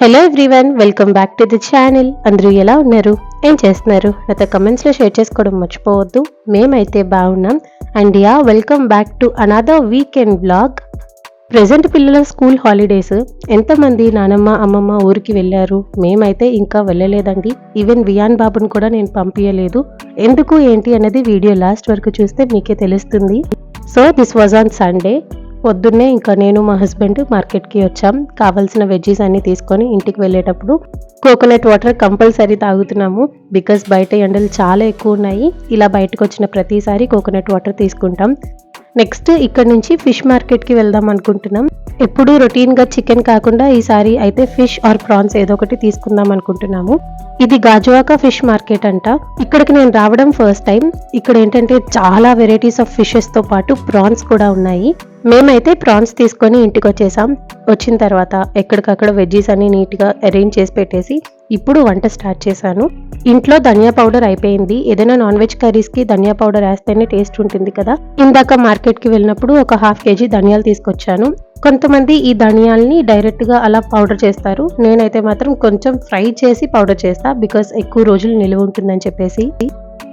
Hello everyone welcome back to the channel అందరూ ఎలా ఉన్నారు? ఏం చేస్తున్నారు? నాతో కమెంట్స్లో షేర్ చేసుకోవడం మర్చిపోవద్దు. మేమైతే బాగున్నాం. And yeah welcome back to another weekend blog present పిల్లల స్కూల్ హాలిడేస్ ఎంతమంది నానమ్మ అమ్మమ్మ ఊరికి వెళ్ళారు? మేమైతే ఇంకా వెళ్ళలేదండి. ఈవెన్ వియాన్ బాబుని కూడా నేను పంపించలేదు ఎందుకు ఏంటి అనేది వీడియో లాస్ట్ వరకు చూస్తే మీకే తెలుస్తుంది. So this was on Sunday పొద్దున్నే ఇంకా నేను మా హస్బెండ్ మార్కెట్కి వచ్చాం. కావాల్సిన వెజ్జీస్ అన్నీ తీసుకొని ఇంటికి వెళ్ళేటప్పుడు కోకోనట్ వాటర్ కంపల్సరీ తాగుతున్నాము. బికాస్ బయట ఎండలు చాలా ఎక్కువ ఉన్నాయి. ఇలా బయటకు వచ్చిన ప్రతిసారి కోకోనట్ వాటర్ తీసుకుంటాం. నెక్స్ట్ ఇక్కడ నుంచి ఫిష్ మార్కెట్కి వెళ్దాం అనుకుంటున్నాం. ఎప్పుడు రొటీన్గా చికెన్ కాకుండా ఈసారి అయితే ఫిష్ ఆర్ ప్రాన్స్ ఏదో ఒకటి తీసుకుందాం అనుకుంటున్నాము. ఇది గాజువాక ఫిష్ మార్కెట్ అంట. ఇక్కడికి నేను రావడం ఫస్ట్ టైం. ఇక్కడ ఏంటంటే చాలా వెరైటీస్ ఆఫ్ ఫిషెస్తో పాటు ప్రాన్స్ కూడా ఉన్నాయి. మేమైతే ప్రాన్స్ తీసుకొని ఇంటికి వచ్చేసాం వచ్చిన తర్వాత ఎక్కడికక్కడ వెజ్జీస్ అన్ని నీట్గా అరేంజ్ చేసి పెట్టేసి ఇప్పుడు వంట స్టార్ట్ చేశాను. ఇంట్లో ధనియా పౌడర్ అయిపోయింది. ఏదైనా నాన్ వెజ్ కర్రీస్కి ధనియా పౌడర్ వేస్తేనే టేస్ట్ ఉంటుంది కదా. ఇందాక మార్కెట్కి వెళ్ళినప్పుడు ఒక హాఫ్ కేజీ ధనియాలు తీసుకొచ్చాను. కొంతమంది ఈ ధనియాల్ని డైరెక్ట్గా అలా పౌడర్ చేస్తారు. నేనైతే మాత్రం కొంచెం ఫ్రై చేసి పౌడర్ చేస్తా బికాస్ ఎక్కువ రోజులు నిలువ ఉంటుందని చెప్పేసి.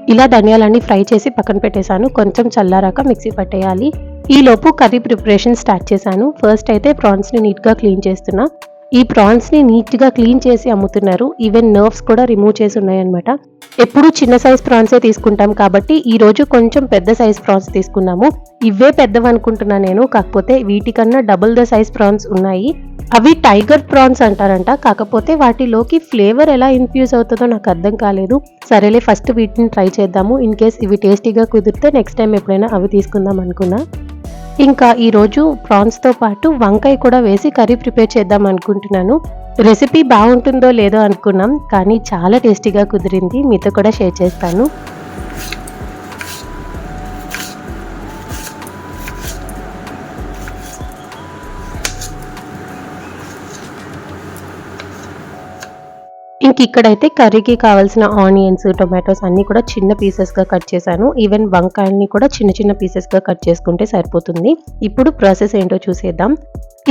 ఇలా ధనియాలన్నీ ఫ్రై చేసి పక్కన పెట్టేశాను. కొంచెం చల్లారాక మిక్సీ పట్టేయాలి. ఈలోపు కర్రీ ప్రిపరేషన్ స్టార్ట్ చేశాను. ఫస్ట్ అయితే ప్రాన్స్ని నీట్గా క్లీన్ చేస్తున్నా. ఈ ప్రాన్స్ని నీట్గా క్లీన్ చేసి అమ్ముతున్నారు. ఈవెన్ నర్వ్స్ కూడా రిమూవ్ చేసి ఉన్నాయన్నమాట. ఎప్పుడు చిన్న సైజ్ ప్రాన్సే తీసుకుంటాం కాబట్టి ఈరోజు కొంచెం పెద్ద సైజ్ ప్రాన్స్ తీసుకున్నాము. ఇవే పెద్దవి అనుకుంటున్నా నేను. కాకపోతే వీటికన్నా డబుల్ ద సైజ్ ప్రాన్స్ ఉన్నాయి. అవి టైగర్ ప్రాన్స్ అంటారంట. కాకపోతే వాటిలోకి ఫ్లేవర్ ఎలా ఇన్ఫ్యూజ్ అవుతుందో నాకు అర్థం కాలేదు. సరేలే ఫస్ట్ వీటిని ట్రై చేద్దాము. ఇన్ కేస్ ఇవి టేస్టీగా కుదిరితే నెక్స్ట్ టైం ఎప్పుడైనా అవి తీసుకుందాం అనుకున్నా. ఇంకా ఈరోజు ప్రాన్స్తో పాటు వంకాయ కూడా వేసి కర్రీ ప్రిపేర్ చేద్దాం అనుకుంటున్నాను. రెసిపీ బాగుంటుందో లేదో అనుకున్నాం కానీ చాలా టేస్టీగా కుదిరింది. మీతో కూడా షేర్ చేస్తాను. ఇంక ఇక్కడైతే కర్రీకి కావాల్సిన ఆనియన్స్ టొమాటోస్ అన్ని కూడా చిన్న పీసెస్గా కట్ చేశాను. ఈవెన్ వంకాయల్ని కూడా చిన్న చిన్న పీసెస్గా కట్ చేసుకుంటే సరిపోతుంది. ఇప్పుడు ప్రాసెస్ ఏంటో చూసేద్దాం.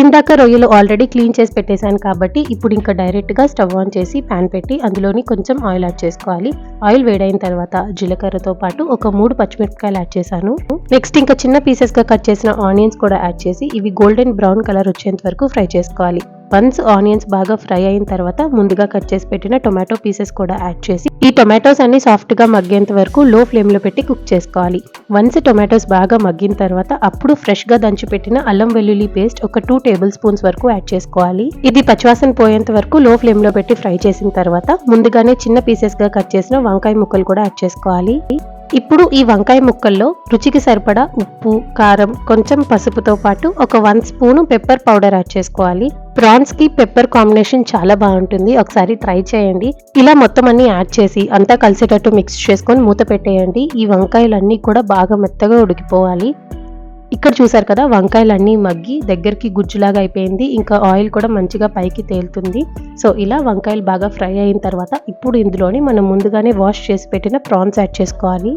ఇందాక రొయ్యలు ఆల్రెడీ క్లీన్ చేసి పెట్టేశాను కాబట్టి ఇప్పుడు ఇంకా డైరెక్ట్గా స్టవ్ ఆన్ చేసి ప్యాన్ పెట్టి అందులోని కొంచెం ఆయిల్ యాడ్ చేసుకోవాలి. ఆయిల్ వేడైన తర్వాత జీలకర్రతో పాటు ఒక మూడు పచ్చిమిరపకాయలు యాడ్ చేశాను. నెక్స్ట్ ఇంకా చిన్న పీసెస్గా కట్ చేసిన ఆనియన్స్ కూడా యాడ్ చేసి ఇవి గోల్డెన్ బ్రౌన్ కలర్ వచ్చేంత వరకు ఫ్రై చేసుకోవాలి. వన్స్ ఆనియన్స్ బాగా ఫ్రై అయిన తర్వాత ముందుగా కట్ చేసి పెట్టిన టొమాటో పీసెస్ కూడా యాడ్ చేసి ఈ టొమాటోస్ అన్ని సాఫ్ట్గా మగ్గేంత వరకు లో ఫ్లేమ్లో పెట్టి కుక్ చేసుకోవాలి. వన్స్ టొమాటోస్ బాగా మగ్గిన తర్వాత అప్పుడు ఫ్రెష్గా దంచి పెట్టిన అల్లం వెల్లుల్లి పేస్ట్ ఒక టూ టేబుల్ స్పూన్స్ వరకు యాడ్ చేసుకోవాలి. ఇది పచ్చివాసన పోయేంత వరకు లో ఫ్లేమ్లో పెట్టి ఫ్రై చేసిన తర్వాత ముందుగానే చిన్న పీసెస్గా కట్ చేసిన వంకాయ ముక్కలు కూడా యాడ్ చేసుకోవాలి. ఇప్పుడు ఈ వంకాయ ముక్కల్లో రుచికి సరిపడా ఉప్పు కారం కొంచెం పసుపుతో పాటు ఒక one spoon pepper powder add చేసుకోవాలి. ప్రాన్స్కి పెప్పర్ కాంబినేషన్ చాలా బాగుంటుంది. ఒకసారి ట్రై చేయండి. ఇలా మొత్తం అన్ని యాడ్ చేసి అంతా కలిసేటట్టు మిక్స్ చేసుకొని మూత పెట్టేయండి. ఈ వంకాయలన్నీ కూడా బాగా మెత్తగా ఉడికిపోవాలి. ఇక్కడ చూసారు కదా వంకాయలు అన్నీ మగ్గి దగ్గరికి గుజ్జులాగా అయిపోయింది. ఇంకా ఆయిల్ కూడా మంచిగా పైకి తేలుతుంది. సో ఇలా వంకాయలు బాగా ఫ్రై అయిన తర్వాత ఇప్పుడు ఇందులోని మనం ముందుగానే వాష్ చేసి పెట్టిన ప్రాన్స్ యాడ్ చేసుకోవాలి.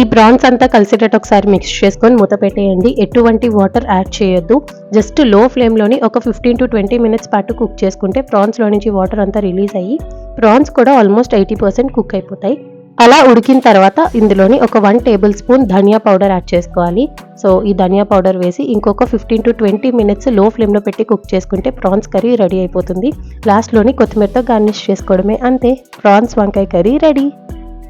ఈ ప్రాన్స్ అంతా కలిసేటట్టు ఒకసారి మిక్స్ చేసుకొని మూత పెట్టేయండి. ఎటువంటి వాటర్ యాడ్ చేయొద్దు. జస్ట్లో ఫ్లేమ్లోని ఒక ఫిఫ్టీన్ టు ట్వంటీ మినిట్స్ పాటు కుక్ చేసుకుంటే ప్రాన్స్లో నుంచి వాటర్ అంతా రిలీజ్ అయ్యి ప్రాన్స్ కూడా ఆల్మోస్ట్ ఎయిటీ పర్సెంట్ కుక్ అయిపోతాయి. అలా ఉడికిన తర్వాత ఇందులోని ఒక వన్ టేబుల్ స్పూన్ ధనియా పౌడర్ యాడ్ చేసుకోవాలి. సో ఈ ధనియా పౌడర్ వేసి ఇంకొక ఫిఫ్టీన్ టు ట్వంటీ మినిట్స్లో ఫ్లేమ్లో పెట్టి కుక్ చేసుకుంటే ప్రాన్స్ కర్రీ రెడీ అయిపోతుంది. లాస్ట్లోని కొత్తిమీరతో గార్నిష్ చేసుకోవడమే అంతే. ప్రాన్స్ వంకాయ కర్రీ రెడీ.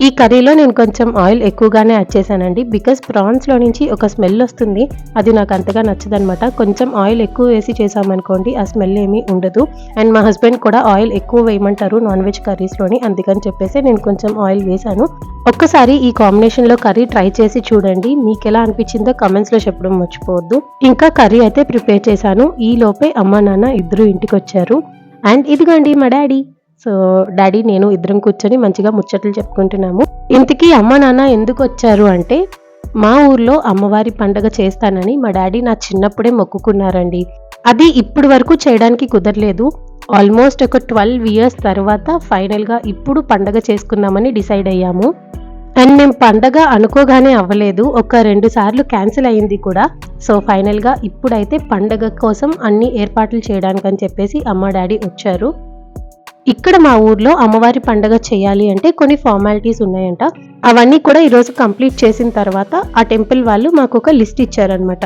ఈ కర్రీలో నేను కొంచెం ఆయిల్ ఎక్కువగానే యాడ్ చేశానండి. బికాస్ ప్రాన్స్లో నుంచి ఒక స్మెల్ వస్తుంది. అది నాకు అంతగా నచ్చదనమాట. కొంచెం ఆయిల్ ఎక్కువ వేసి చేసామనుకోండి ఆ స్మెల్ ఏమీ ఉండదు. అండ్ మా హస్బెండ్ కూడా ఆయిల్ ఎక్కువ వేయమంటారు నాన్ వెజ్ కర్రీస్లోని. అందుకని చెప్పేసి నేను కొంచెం ఆయిల్ వేశాను. ఒక్కసారి ఈ కాంబినేషన్లో కర్రీ ట్రై చేసి చూడండి. మీకు ఎలా అనిపించిందో కమెంట్స్లో చెప్పడం మర్చిపోవద్దు. ఇంకా కర్రీ అయితే ప్రిపేర్ చేశాను. ఈ లోపే అమ్మ నాన్న ఇద్దరు ఇంటికి వచ్చారు అండ్ ఇదిగోండి మా డాడీ. సో డాడీ నేను ఇద్దరం కూర్చొని మంచిగా ముచ్చట్లు చెప్పుకుంటున్నాము. ఇంతకీ అమ్మ నాన్న ఎందుకు వచ్చారు అంటే మా ఊర్లో అమ్మవారి పండగ చేస్తానని మా డాడీ నా చిన్నప్పుడే మొక్కుకున్నారండి. అది ఇప్పటి వరకు చేయడానికి కుదరలేదు. ఆల్మోస్ట్ ఒక ట్వెల్వ్ ఇయర్స్ తర్వాత ఫైనల్గా ఇప్పుడు పండగ చేసుకుందామని డిసైడ్ అయ్యాము. అండ్ మేము పండగ అనుకోగానే అవ్వలేదు. ఒక రెండు సార్లు క్యాన్సిల్ అయింది కూడా. సో ఫైనల్గా ఇప్పుడైతే పండగ కోసం అన్ని ఏర్పాట్లు చేయడానికి అని చెప్పేసి అమ్మ డాడీ వచ్చారు. ఇక్కడ మా ఊర్లో అమ్మవారి పండగ చేయాలి అంటే కొన్ని ఫార్మాలిటీస్ ఉన్నాయంట. అవన్నీ కూడా ఈరోజు కంప్లీట్ చేసిన తర్వాత ఆ టెంపుల్ వాళ్ళు మాకు ఒక లిస్ట్ ఇచ్చారనమాట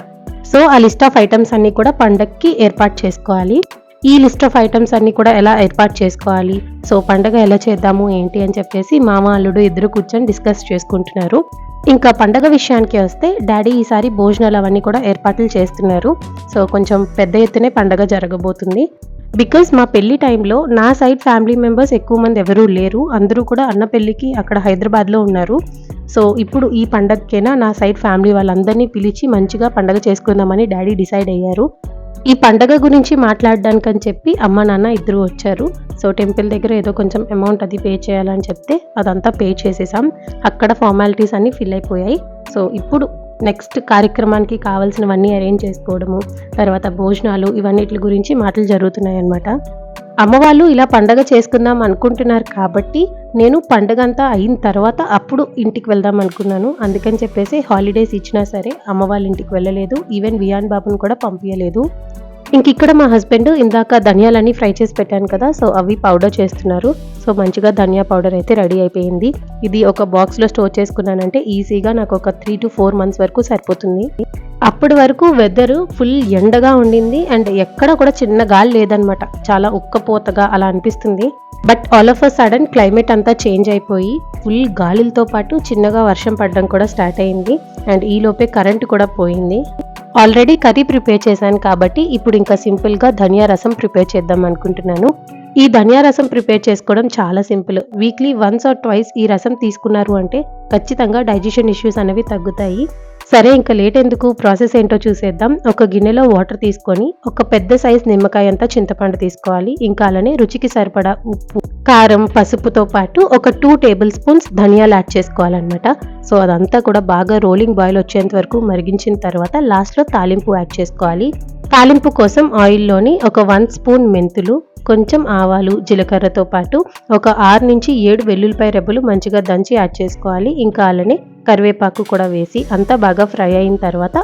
సో ఆ లిస్ట్ ఆఫ్ ఐటమ్స్ అన్ని కూడా పండగకి ఏర్పాటు చేసుకోవాలి. ఈ లిస్ట్ ఆఫ్ ఐటమ్స్ అన్ని కూడా ఎలా ఏర్పాటు చేసుకోవాలి? సో పండగ ఎలా చేద్దాము? ఏంటి? అని చెప్పేసి మామ అల్లుడు ఇద్దరు కూర్చొని డిస్కస్ చేసుకుంటున్నారు. ఇంకా పండగ విషయానికి వస్తే డాడీ ఈసారి భోజనాలు అవన్నీ కూడా ఏర్పాట్లు చేస్తున్నారు. సో కొంచెం పెద్ద ఎత్తునే పండగ జరగబోతుంది. బికాస్ మా పెళ్ళి టైంలో నా సైడ్ ఫ్యామిలీ మెంబర్స్ ఎక్కువ మంది ఎవరూ లేరు. అందరూ కూడా అన్న పెళ్ళికి అక్కడ హైదరాబాద్లో ఉన్నారు. సో ఇప్పుడు ఈ పండగకైనా నా సైడ్ ఫ్యామిలీ వాళ్ళందరినీ పిలిచి మంచిగా పండగ చేసుకుందామని డాడీ డిసైడ్ అయ్యారు. ఈ పండగ గురించి మాట్లాడడానికి అని చెప్పి అమ్మ నాన్న ఇద్దరు వచ్చారు. సో టెంపుల్ దగ్గర ఏదో కొంచెం అమౌంట్ అది పే చేయాలని చెప్తే అదంతా పే చేసేసాం. అక్కడ ఫార్మాలిటీస్ అన్నీ ఫిల్ అయిపోయాయి. సో ఇప్పుడు నెక్స్ట్ కార్యక్రమానికి కావాల్సినవన్నీ అరేంజ్ చేసుకోవడము తర్వాత భోజనాలు ఇవన్నిటి గురించి మాటలు జరుగుతున్నాయి అన్నమాట అమ్మవాళ్ళు ఇలా పండగ చేసుకుందాం అనుకుంటున్నారు కాబట్టి నేను పండగ అంతా అయిన తర్వాత అప్పుడు ఇంటికి వెళ్దాం అనుకున్నాను. అందుకని చెప్పేసి హాలిడేస్ ఇచ్చినా సరే అమ్మ వాళ్ళ ఇంటికి వెళ్ళలేదు. ఈవెన్ వియాన్ బాబుని కూడా పంపించలేదు ఇంక ఇక్కడ మా హస్బెండ్ ఇందాక ధనియాలన్నీ ఫ్రై చేసి పెట్టాను కదా సో అవి పౌడర్ చేస్తున్నారు. సో మంచిగా ధనియా పౌడర్ అయితే రెడీ అయిపోయింది. ఇది ఒక బాక్స్లో స్టోర్ చేసుకున్నానంటే ఈజీగా నాకు ఒక త్రీ టు ఫోర్ మంత్స్ వరకు సరిపోతుంది. అప్పటి వరకు వెదర్ ఫుల్ ఎండగా ఉండింది అండ్ ఎక్కడ కూడా చిన్న గాలి లేదనమాట. చాలా ఉక్కపోతగా అలా అనిపిస్తుంది. But all of a sudden climate అంతా చేంజ్ అయిపోయి ఫుల్ గాలిలతో పాటు చిన్నగా వర్షం పడడం కూడా స్టార్ట్ అయింది. అండ్ ఈ లోపే కరెంట్ కూడా పోయింది. ఆల్రెడీ కర్రీ ప్రిపేర్ చేశాను కాబట్టి ఇప్పుడు ఇంకా సింపుల్గా ధనియా రసం ప్రిపేర్ చేద్దాం అనుకుంటున్నాను. ఈ ధనియా రసం ప్రిపేర్ చేసుకోవడం చాలా simple weekly once or twice ఈ రసం తీసుకున్నారు అంటే ఖచ్చితంగా డైజెషన్ ఇష్యూస్ అనేవి తగ్గుతాయి. సరే ఇంకా లేట్ ఎందుకు? ప్రాసెస్ ఏంటో చూసేద్దాం. ఒక గిన్నెలో వాటర్ తీసుకొని ఒక పెద్ద సైజ్ నిమ్మకాయ అంతా చింతపండు తీసుకోవాలి. ఇంకా అలానే రుచికి సరిపడా ఉప్పు కారం పసుపుతో పాటు ఒక టూ టేబుల్ స్పూన్స్ ధనియాలు యాడ్ చేసుకోవాలన్నమాట. సో అదంతా కూడా బాగా రోలింగ్ బాయిల్ వచ్చేంత వరకు మరిగించిన తర్వాత లాస్ట్లో తాలింపు యాడ్ చేసుకోవాలి. తాలింపు కోసం ఆయిల్లోని ఒక వన్ స్పూన్ మెంతులు కొంచెం ఆవాలు జీలకర్రతో పాటు ఒక ఆరు నుంచి ఏడు వెల్లుల్లిపాయ రెబ్బలు మంచిగా దంచి యాడ్ చేసుకోవాలి. ఇంకా అలానే కరివేపాకు కూడా వేసి అంతా బాగా ఫ్రై అయిన తర్వాత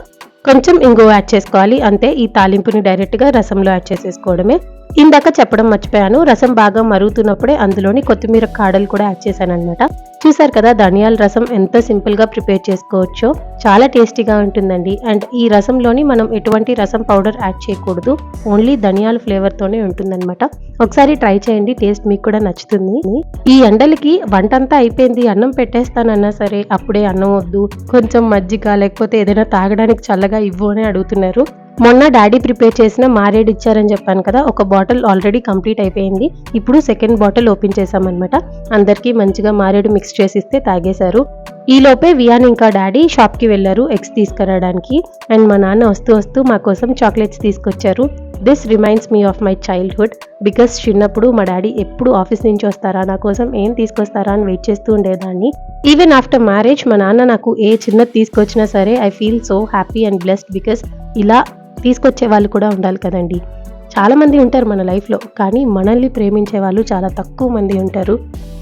కొంచెం ఇంగు యాడ్ చేసుకోవాలి. అంతే ఈ తాలింపుని డైరెక్ట్గా రసంలో యాడ్ చేసేసుకోవడమే. ఇందాక చెప్పడం మర్చిపోయాను. రసం బాగా మరుగుతున్నప్పుడే అందులోని కొత్తిమీర కాడలు కూడా యాడ్ చేశాను అనమాట చూసారు కదా ధనియాల రసం ఎంత సింపుల్గా ప్రిపేర్ చేసుకోవచ్చో. చాలా టేస్టీగా ఉంటుందండి. అండ్ ఈ రసంలోని మనం ఎటువంటి రసం పౌడర్ యాడ్ చేయకూడదు. ఓన్లీ ధనియాల ఫ్లేవర్తోనే ఉంటుందన్నమాట. ఒకసారి ట్రై చేయండి టేస్ట్ మీకు కూడా నచ్చుతుంది. ఈ ఎండలకి వంట అంతా అయిపోయింది అన్నం పెట్టేస్తానన్నా సరే అప్పుడే అన్నం వద్దు కొంచెం మజ్జిగ లేకపోతే ఏదైనా తాగడానికి చల్లగా ఇవ్వు అని అడుగుతున్నారు. మొన్న డాడీ ప్రిపేర్ చేసిన మారేడు ఇచ్చారని చెప్పాను కదా ఒక బాటిల్ ఆల్రెడీ కంప్లీట్ అయిపోయింది. ఇప్పుడు సెకండ్ బాటిల్ ఓపెన్ చేశామన్నమాట. అందరికీ మంచిగా మారేడు మిక్స్ చేసిస్తే తాగేశారు. ఈలోపే వియాన్ ఇంకా డాడీ షాప్కి వెళ్ళారు ఎగ్స్ తీసుకురావడానికి. అండ్ మా నాన్న వస్తూ వస్తూ మా కోసం చాక్లెట్స్ తీసుకొచ్చారు. This reminds me of my childhood because చిన్నప్పుడు మా డాడీ ఎప్పుడు ఆఫీస్ నుంచి వస్తారా నా కోసం ఏం తీసుకొస్తారా అని వెయిట్ చేస్తూ ఉండేదాన్ని. ఈవెన్ ఆఫ్టర్ మ్యారేజ్ మా నాన్న నాకు ఏ చిన్నది తీసుకొచ్చినా సరే I feel so happy and blessed because ఇలా తీసుకొచ్చే వాళ్ళు కూడా ఉండాలి కదండి. చాలా మంది ఉంటారు మన లైఫ్లో కానీ మనల్ని ప్రేమించే వాళ్ళు చాలా తక్కువ మంది ఉంటారు.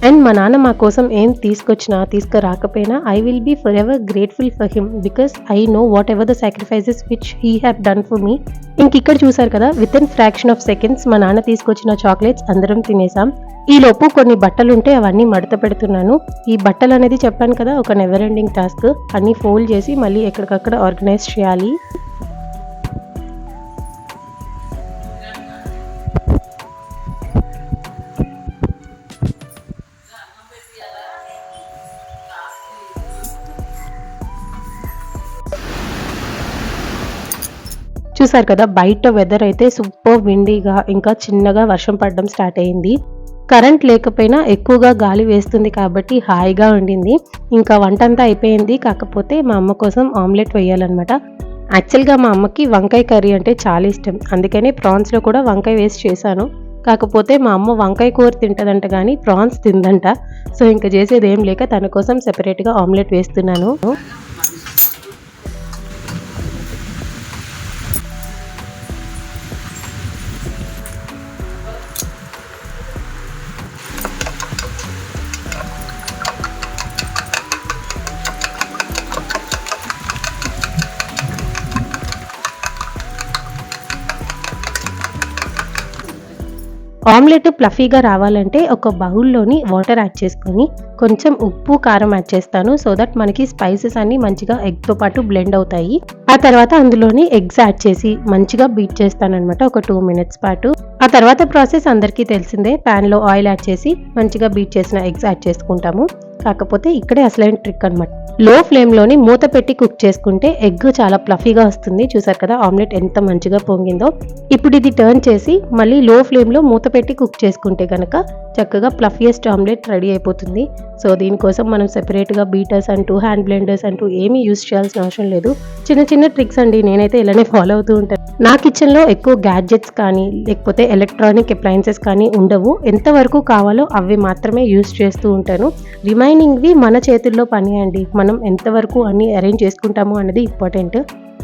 అండ్ మా నాన్న మా కోసం ఏం తీసుకొచ్చినా తీసుకురాకపోయినా I will be forever grateful for him because I know whatever the sacrifices which he have done for me ఇంక ఇక్కడ చూసారు కదా with in fraction of seconds మా నాన్న తీసుకొచ్చిన చాక్లెట్స్ అందరం తినేసాం. ఈ లోపు కొన్ని బట్టలు ఉంటే అవన్నీ మడత పెడుతున్నాను. ఈ బట్టలు అనేది చెప్పాను కదా ఒక నెవర్ ఎండింగ్ టాస్క్ అన్ని ఫోల్డ్ చేసి మళ్ళీ ఎక్కడికక్కడ ఆర్గనైజ్ చేయాలి. చూసారు కదా బయట వెదర్ అయితే సూపర్ విండీగా ఇంకా చిన్నగా వర్షం పడడం స్టార్ట్ అయింది కరెంట్ లేకపోయినా ఎక్కువగా గాలి వేస్తుంది కాబట్టి హాయిగా ఉండింది. ఇంకా వంట అంతా అయిపోయింది. కాకపోతే మా అమ్మ కోసం ఆమ్లెట్ వేయాలన్నమాట. యాక్చువల్గా మా అమ్మకి వంకాయ కర్రీ అంటే చాలా ఇష్టం. అందుకనే ప్రాన్స్లో కూడా వంకాయ వేసి చేశాను. కాకపోతే మా అమ్మ వంకాయ కూర తింటదంట కానీ ప్రాన్స్ తిందంట. సో ఇంకా చేసేది ఏం లేక తన కోసం సెపరేట్గా ఆమ్లెట్ వేస్తున్నాను. ఆమ్లెట్ ప్లఫీగా రావాలంటే ఒక బౌల్లోని వాటర్ యాడ్ చేసుకొని కొంచెం ఉప్పు కారం యాడ్ చేస్తాను సో దట్ మనకి స్పైసెస్ అన్ని మంచిగా ఎగ్తో పాటు బ్లెండ్ అవుతాయి. ఆ తర్వాత అందులోని ఎగ్స్ యాడ్ చేసి మంచిగా బీట్ చేస్తానన్నమాట ఒక టూ మినిట్స్ పాటు. ఆ తర్వాత ప్రాసెస్ అందరికీ తెలిసిందే ప్యాన్లో ఆయిల్ యాడ్ చేసి మంచిగా బీట్ చేసిన ఎగ్స్ యాడ్ చేసుకుంటాము. కాకపోతే ఇక్కడే అసలైన ట్రిక్ అనమాట లో ఫ్లేమ్లోని మూత పెట్టి కుక్ చేసుకుంటే ఎగ్ చాలా ప్లఫీగా వస్తుంది. చూసారు కదా ఆమ్లెట్ ఎంత మంచిగా పొంగిందో. ఇప్పుడు ఇది టర్న్ చేసి మళ్ళీ లో ఫ్లేమ్లో మూత పెట్టి కుక్ చేసుకుంటే కనుక చక్కగా ప్లఫియెస్ట్ ఆమ్లెట్ రెడీ అయిపోతుంది. సో దీనికోసం మనం సెపరేట్గా బీటర్స్ అంటూ హ్యాండ్ బ్లెండర్స్ అంటూ ఏమీ యూస్ చేయాల్సిన అవసరం లేదు. చిన్న చిన్న ట్రిక్స్ అండి నేనైతే ఇలానే ఫాలో అవుతూ ఉంటాను. నా కిచెన్లో ఎక్కువ గ్యాడ్జెట్స్ కానీ లేకపోతే ఎలక్ట్రానిక్ అప్లయన్సెస్ కానీ ఉండవు. ఎంతవరకు కావాలో అవి మాత్రమే యూస్ చేస్తూ ఉంటాను. రిమైనింగ్వి మన చేతుల్లో పని అండి మనం ఎంతవరకు అన్ని అరేంజ్ చేసుకుంటాము అనేది ఇంపార్టెంట్.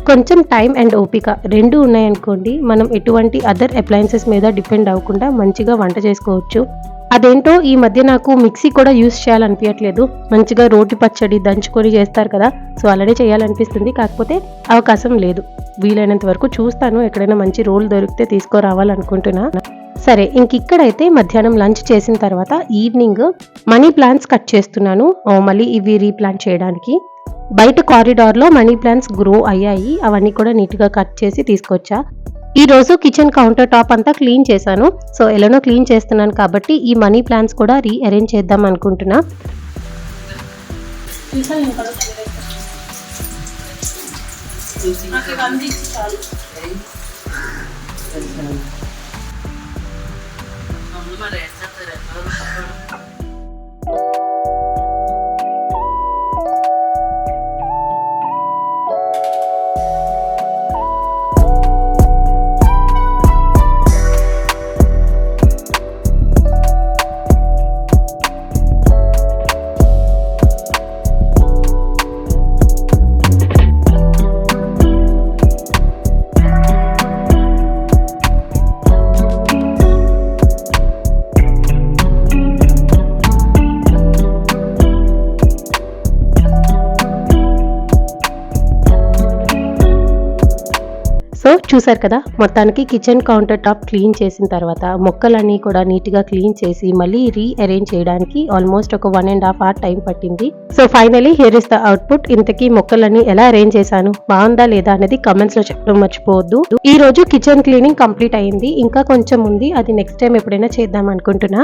కొంచెం టైం అండ్ ఓపిక రెండు ఉన్నాయనుకోండి. మనం ఎటువంటి అదర్ అప్లయన్సెస్ మీద డిపెండ్ అవ్వకుండా మంచిగా వంట చేసుకోవచ్చు. అదేంటో ఈ మధ్య నాకు మిక్సీ కూడా యూస్ చేయాలనిపించట్లేదు మంచిగా రోటి పచ్చడి దంచుకొని చేస్తారు కదా. సో అలానే చేయాలనిపిస్తుంది. కాకపోతే అవకాశం లేదు. వీలైనంత వరకు చూస్తాను. ఎక్కడైనా మంచి రోల్ దొరికితే తీసుకురావాలనుకుంటున్నా. సరే ఇంక ఇక్కడైతే మధ్యాహ్నం లంచ్ చేసిన తర్వాత ఈవినింగ్ మనీ ప్లాంట్స్ కట్ చేస్తున్నాను. మళ్ళీ ఇవి రీప్లాంట్ చేయడానికి. బయట కారిడార్లో మనీ ప్లాంట్స్ గ్రో అయ్యాయి. అవన్నీ కూడా నీట్గా కట్ చేసి తీసుకొచ్చా. ఈ రోజు కిచెన్ కౌంటర్ టాప్ అంతా క్లీన్ చేశాను. సో ఎలానో క్లీన్ చేస్తున్నాను కాబట్టి ఈ మనీ ప్లాంట్స్ కూడా రీ అరేంజ్ చేద్దాం అనుకుంటున్నా. నాకు Malestra, pero... చూసారు కదా మొత్తానికి కిచెన్ కౌంటర్ టాప్ క్లీన్ చేసిన తర్వాత మొక్కలన్నీ కూడా నీట్గా క్లీన్ చేసి మళ్ళీ రీఅరేంజ్ చేయడానికి ఆల్మోస్ట్ ఒక one and half hour time పట్టింది. So finally here is the output ఇంతకీ మొక్కలన్నీ ఎలా అరేంజ్ చేశాను? బాగుందా లేదా అనేది కమెంట్స్లో చెప్పడం మర్చిపోవద్దు. ఈ రోజు కిచెన్ క్లీనింగ్ కంప్లీట్ అయింది. ఇంకా కొంచెం ఉంది. అది నెక్స్ట్ టైం ఎప్పుడైనా చేద్దాం అనుకుంటున్నా.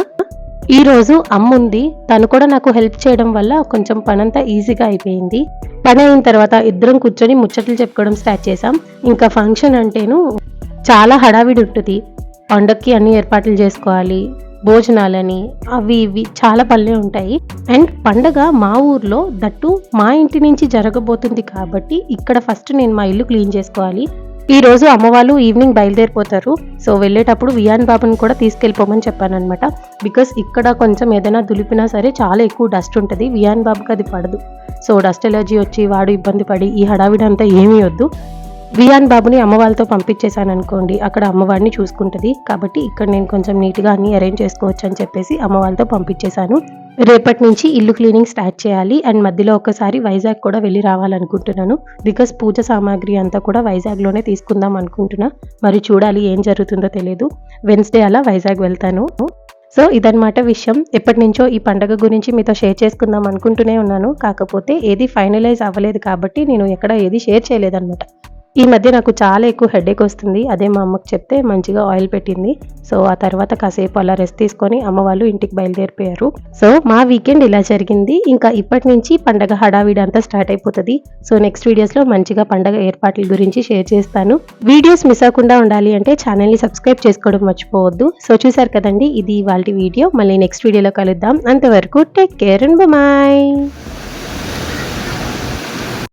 ఈరోజు అమ్ముంది. తను కూడా నాకు హెల్ప్ చేయడం వల్ల కొంచెం పనంతా ఈజీగా అయిపోయింది. పని అయిన తర్వాత ఇద్దరం కూర్చొని ముచ్చట్లు చెప్పుకోవడం స్టార్ట్ చేసాం ఇంకా ఫంక్షన్ అంటేను చాలా హడావిడి ఉంటుంది. పండక్కి అన్ని ఏర్పాట్లు చేసుకోవాలి భోజనాలని అవి ఇవి చాలా పనులే ఉంటాయి. అండ్ పండగ మా ఊర్లో దట్టు మా ఇంటి నుంచి జరగబోతుంది కాబట్టి ఇక్కడ ఫస్ట్ నేను మా ఇల్లు క్లీన్ చేసుకోవాలి. ఈ రోజు ఈవినింగ్ బయలుదేరిపోతారు. సో వెళ్ళేటప్పుడు వియాన్ బాబుని కూడా తీసుకెళ్ళిపోమని చెప్పాను అనమాట బికాస్ ఇక్కడ కొంచెం ఏదైనా దులిపినా సరే చాలా ఎక్కువ డస్ట్ ఉంటుంది. వియాన్ బాబుకి అది పడదు. సో డస్ట్ ఎలర్జీ వచ్చి వాడు ఇబ్బంది పడి ఈ హడావిడి అంతా ఏమీ వద్దు. వియాన్ బాబుని అమ్మవారితో పంపించేశాను అనుకోండి అక్కడ అమ్మవారిని చూసుకుంటుంది. కాబట్టి ఇక్కడ నేను కొంచెం నీట్గా అన్ని అరేంజ్ చేసుకోవచ్చు అని చెప్పేసి అమ్మవారితో పంపించేశాను. రేపటి నుంచి ఇల్లు క్లీనింగ్ స్టార్ట్ చేయాలి. అండ్ మధ్యలో ఒకసారి వైజాగ్ కూడా వెళ్ళి రావాలనుకుంటున్నాను. బికాస్ పూజ సామాగ్రి అంతా కూడా వైజాగ్లోనే తీసుకుందాం అనుకుంటున్నా. మరి చూడాలి ఏం జరుగుతుందో తెలియదు వెన్స్డే అలా వైజాగ్ వెళ్తాను. సో ఇదన్నమాట విషయం. ఎప్పటి నుంచో ఈ పండగ గురించి మీతో షేర్ చేసుకుందాం అనుకుంటూనే ఉన్నాను. కాకపోతే ఏది ఫైనలైజ్ అవ్వలేదు కాబట్టి నేను ఎక్కడ ఏది షేర్ చేయలేదన్నమాట. ఈ మధ్య నాకు చాలా ఎక్కువ హెడేక్ వస్తుంది. అదే మా అమ్మకి చెప్తే మంచిగా ఆయిల్ పెట్టింది. సో ఆ తర్వాత కాసేపు అలా రెస్ట్ తీసుకొని అమ్మ వాళ్ళు ఇంటికి బయలుదేరిపోయారు. సో మా వీకెండ్ ఇలా జరిగింది. ఇంకా ఇప్పటి నుంచి పండగ హడావిడి అంతా స్టార్ట్ అయిపోతుంది. సో నెక్స్ట్ వీడియోస్లో మంచిగా పండగ ఏర్పాట్ల గురించి షేర్ చేస్తాను. వీడియోస్ మిస్ అవ్వకుండా ఉండాలి అంటే ఛానల్ని సబ్స్క్రైబ్ చేసుకోవడం మర్చిపోవద్దు. సో చూసారు కదండి ఇది వాళ్ళ వీడియో. మళ్ళీ నెక్స్ట్ వీడియోలో కలుద్దాం. అంతవరకు టేక్ కేర్ అండ్ బాయ్